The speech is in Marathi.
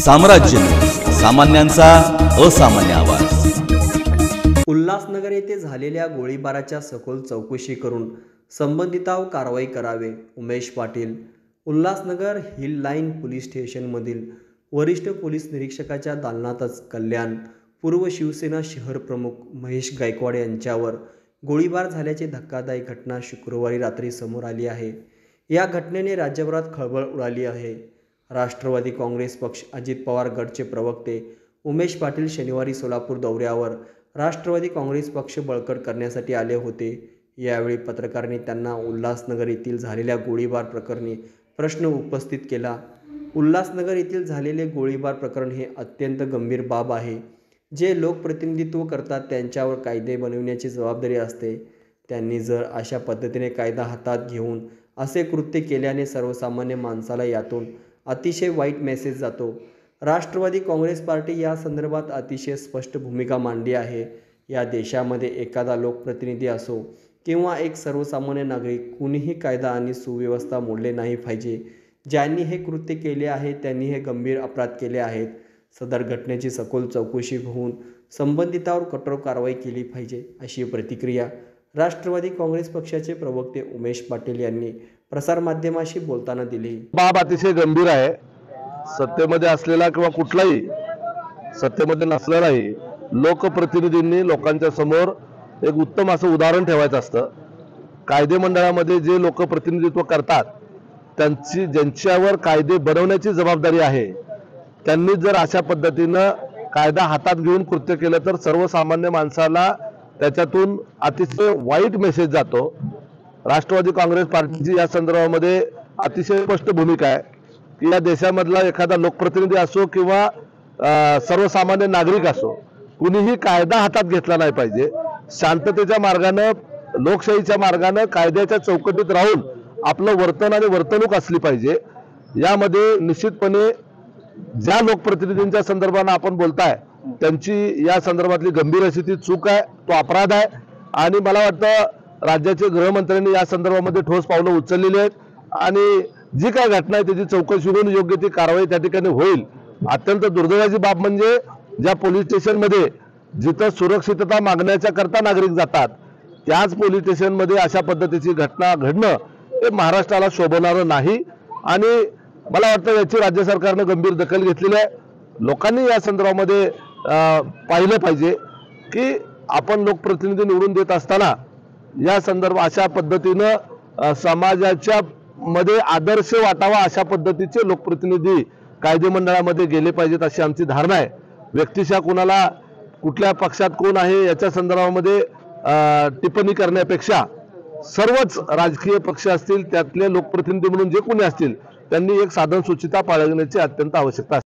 साम्राज्य. सामान्यांचा असामान्य आवाज. उल्हासनगर येथे झालेल्या गोळीबाराच्या सखोल चौकशी करून संबंधितावर कारवाई करावे Umesh Patil. Ulhasnagar hill line police स्टेशनमधील वरिष्ठ पोलीस निरीक्षकाच्या दालनातच कल्याण पूर्व शिवसेना शहर प्रमुख महेश गायकवाड यांच्यावर गोळीबार झाल्याची धक्कादायक घटना शुक्रवारी रात्री समोर आली आहे. या घटनेने राज्यभरात खळबळ उडाली आहे. राष्ट्रवादी काँग्रेस पक्ष अजित पवार गटचे प्रवक्ते उमेश पाटील शनिवारी सोलापूर दौऱ्यावर राष्ट्रवादी काँग्रेस पक्ष बळकट करण्यासाठी आले होते. यावेळी पत्रकारांनी त्यांना उल्हासनगर येथील झालेल्या गोळीबार प्रकरणी प्रश्न उपस्थित केला. उल्हासनगर येथील झालेले गोळीबार प्रकरण हे अत्यंत गंभीर बाब आहे. जे लोकप्रतिनिधित्व करतात त्यांच्यावर कायदे बनविण्याची जबाबदारी असते. त्यांनी जर अशा पद्धतीने कायदा हातात घेऊन असे कृत्य केल्याने सर्वसामान्य माणसाला यातून अतिशय वाईट मेसेज जातो. राष्ट्रवादी काँग्रेस पार्टी या संदर्भात अतिशय स्पष्ट भूमिका मांडली आहे. या देशामध्ये एखादा लोकप्रतिनिधी असो किंवा एक सर्वसामान्य नागरिक कुणीही कायदा आणि सुव्यवस्था मोडले नाही पाहिजे. ज्यांनी हे कृत्य केले आहे त्यांनी हे गंभीर अपराध केले आहेत. सदर घटनेची सखोल चौकशी होऊन संबंधितावर कठोर कारवाई केली पाहिजे अशी प्रतिक्रिया राष्ट्रवादी काँग्रेस पक्षाचे प्रवक्ते उमेश पाटील यांनी प्रसारमाध्यमाशी बोलताना दिली. बाब अतिशय गंभीर आहे. सत्तेमध्ये असलेला किंवा कुठलाही सत्तेमध्ये नसलेलाही लोकप्रतिनिधींनी लोकांच्या समोर एक उत्तम असं उदाहरण ठेवायचं असतं. कायदे मंडळामध्ये जे लोकप्रतिनिधित्व करतात त्यांची ज्यांच्यावर कायदे बनवण्याची जबाबदारी आहे त्यांनी जर अशा पद्धतीनं कायदा हातात घेऊन कृत्य केलं तर सर्वसामान्य माणसाला त्याच्यातून अतिशय वाईट मेसेज जातो. राष्ट्रवादी काँग्रेस पार्टीची या संदर्भामध्ये अतिशय स्पष्ट भूमिका आहे. की या देशामधला एखादा लोकप्रतिनिधी असो किंवा सर्वसामान्य नागरिक असो कुणीही कायदा हातात घेतला नाही पाहिजे. शांततेच्या मार्गानं लोकशाहीच्या मार्गानं कायद्याच्या चौकटीत राहून आपलं वर्तन आणि वर्तणूक असली पाहिजे. यामध्ये निश्चितपणे ज्या लोकप्रतिनिधींच्या संदर्भानं आपण बोलताय त्यांची या संदर्भातली गंभीर अशी ती चूक आहे तो अपराध आहे. आणि मला वाटतं राज्याचे गृहमंत्र्यांनी या संदर्भामध्ये ठोस पावलं उचललेली आहेत. आणि जी काय घटना आहे त्याची चौकशी होऊन योग्य ती कारवाई त्या ठिकाणी होईल. अत्यंत दुर्दैवाची बाब म्हणजे ज्या पोलीस स्टेशनमध्ये जिथं सुरक्षितता मागण्याच्या करता नागरिक जातात त्याच पोलीस स्टेशनमध्ये अशा पद्धतीची घटना घडणं हे महाराष्ट्राला शोभणारं नाही. आणि मला वाटतं याची राज्य सरकारनं गंभीर दखल घेतलेली आहे. लोकांनी या संदर्भामध्ये पाहिलं पाहिजे की आपण लोकप्रतिनिधी निवडून देत असताना या संदर्भ अशा पद्धतीनं समाजाच्या मध्ये आदर्श वाटावा अशा पद्धतीचे लोकप्रतिनिधी कायदे मंडळामध्ये गेले पाहिजेत अशी आमची धारणा आहे. व्यक्तिशा कुणाला कुठल्या पक्षात कोण आहे याच्या संदर्भामध्ये टिप्पणी करण्यापेक्षा सर्वच राजकीय पक्ष असतील त्यातले लोकप्रतिनिधी म्हणून जे कोणी असतील त्यांनी एक साधन सुचिता बाळगण्याची अत्यंत आवश्यकता असते